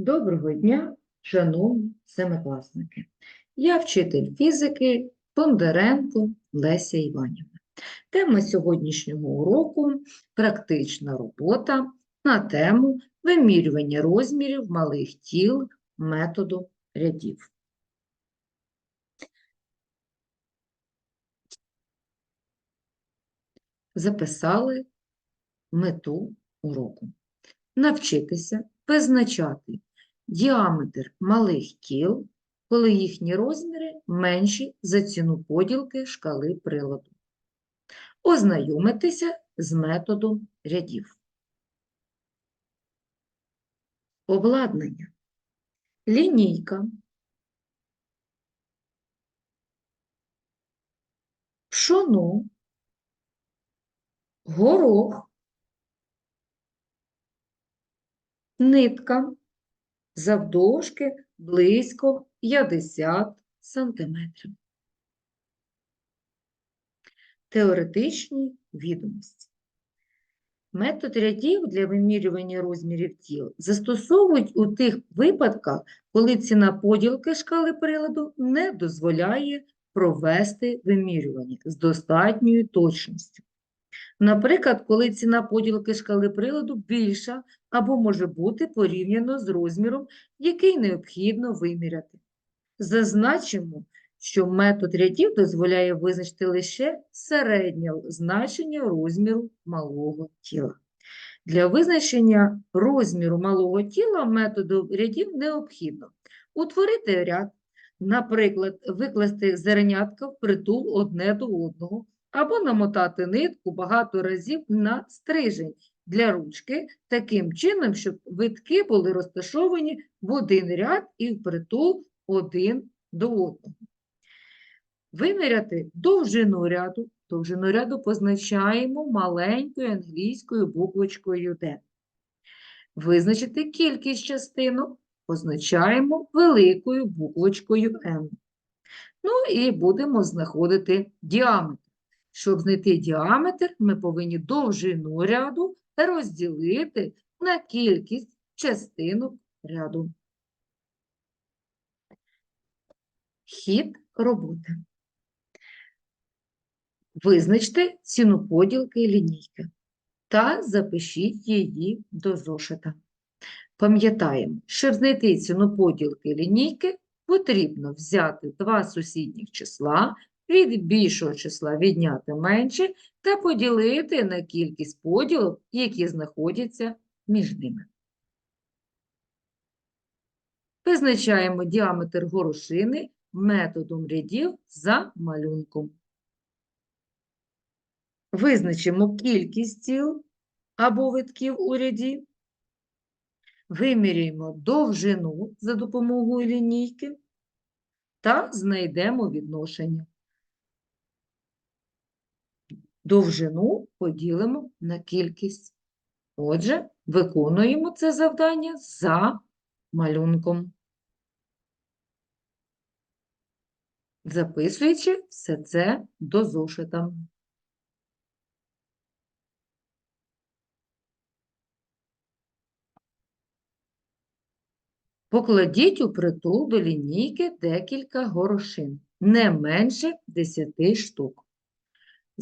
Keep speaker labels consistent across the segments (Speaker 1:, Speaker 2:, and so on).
Speaker 1: Доброго дня, шановні семикласники. Я вчитель фізики Бондаренко Леся Іванівна. Тема сьогоднішнього уроку практична робота на тему вимірювання розмірів малих тіл методу рядів. Записали мету уроку. Навчитися визначати діаметр малих кіл, коли їхні розміри менші за ціну поділки шкали приладу. Ознайомитися з методом рядів. Обладнання. Лінійка. Пшоно. Горох. Нитка завдовжки близько 50 сантиметрів. Теоретичні відомості. Метод рядів для вимірювання розмірів тіл застосовують у тих випадках, коли ціна поділки шкали приладу не дозволяє провести вимірювання з достатньою точністю. Наприклад, коли ціна поділки шкали приладу більша або може бути порівняно з розміром, який необхідно виміряти. Зазначимо, що метод рядів дозволяє визначити лише середнє значення розміру малого тіла. Для визначення розміру малого тіла методу рядів необхідно утворити ряд, наприклад, викласти зернятка в притул одне до одного, або намотати нитку багато разів на стрижень для ручки, таким чином, щоб витки були розташовані в один ряд і впритул один до одного. Виміряти довжину ряду. Довжину ряду позначаємо маленькою англійською буквочкою D. Визначити кількість частинок позначаємо великою буквочкою M. Ну і будемо знаходити діаметр. Щоб знайти діаметр, ми повинні довжину ряду розділити на кількість частинок ряду. Хід роботи. Визначте ціну поділки лінійки та запишіть її до зошита. Пам'ятаємо, щоб знайти ціну поділки лінійки, потрібно взяти два сусідніх числа, від більшого числа відняти менше та поділити на кількість поділок, які знаходяться між ними. Визначаємо діаметр горошини методом рядів за малюнком. Визначимо кількість тіл або витків у ряді. Виміряємо довжину за допомогою лінійки та знайдемо відношення. Довжину поділимо на кількість. Отже, виконуємо це завдання за малюнком. Записуючи все це до зошита. Покладіть у притул до лінійки декілька горошин, не менше 10 штук.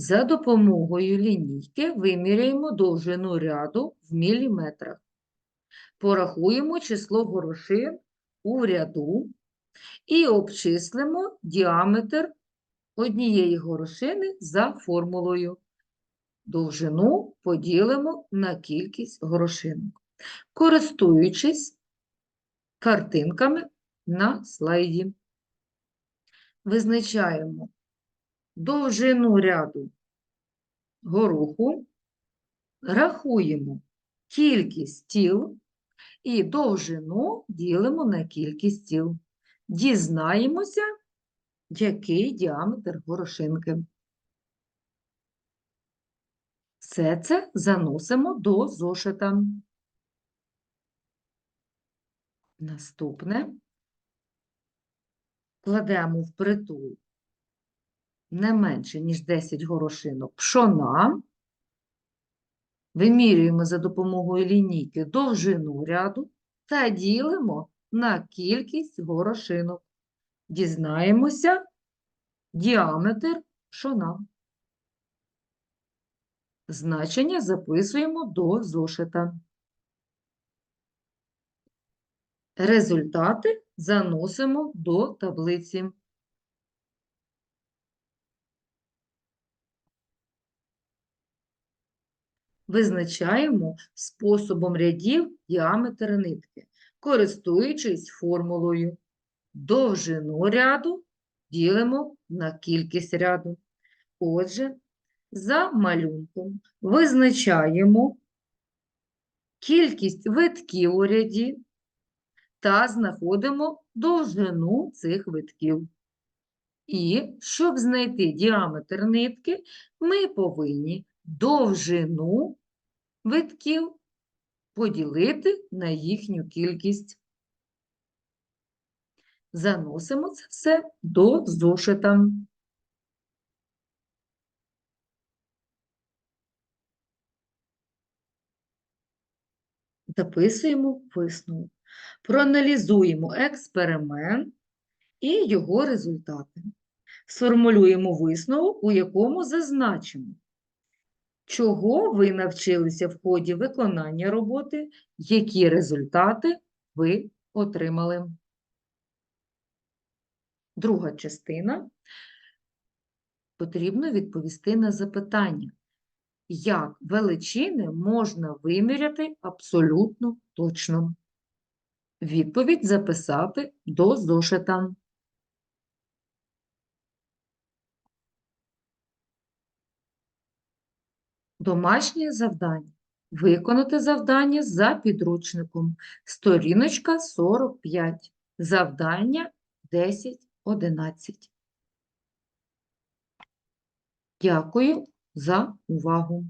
Speaker 1: За допомогою лінійки виміряємо довжину ряду в міліметрах. Порахуємо число горошин у ряду і обчислимо діаметр однієї горошини за формулою. Довжину поділимо на кількість горошинок, користуючись картинками на слайді. Визначаємо довжину ряду гороху, рахуємо кількість тіл і довжину ділимо на кількість тіл. Дізнаємося, який діаметр горошинки. Все це заносимо до зошита. Наступне кладемо в притул не менше, ніж 10 горошинок пшона. Вимірюємо за допомогою лінійки довжину ряду та ділимо на кількість горошинок. Дізнаємося діаметр шона. Значення записуємо до зошита. Результати заносимо до таблиці. Визначаємо способом рядів діаметр нитки, користуючись формулою. Довжину ряду ділимо на кількість ряду. Отже, за малюнком визначаємо кількість витків у ряді та знаходимо довжину цих витків. І, щоб знайти діаметр нитки, ми повинні довжину витків поділити на їхню кількість. Заносимо це все до зошита. Записуємо висновок. Проаналізуємо експеримент і його результати. Сформулюємо висновок, у якому зазначимо, чого ви навчилися в ході виконання роботи, які результати ви отримали. Друга частина. Потрібно відповісти на запитання, як величини можна виміряти абсолютно точно. Відповідь записати до зошита. Домашнє завдання. Виконати завдання за підручником. Сторіночка 45. Завдання 10.11. Дякую за увагу.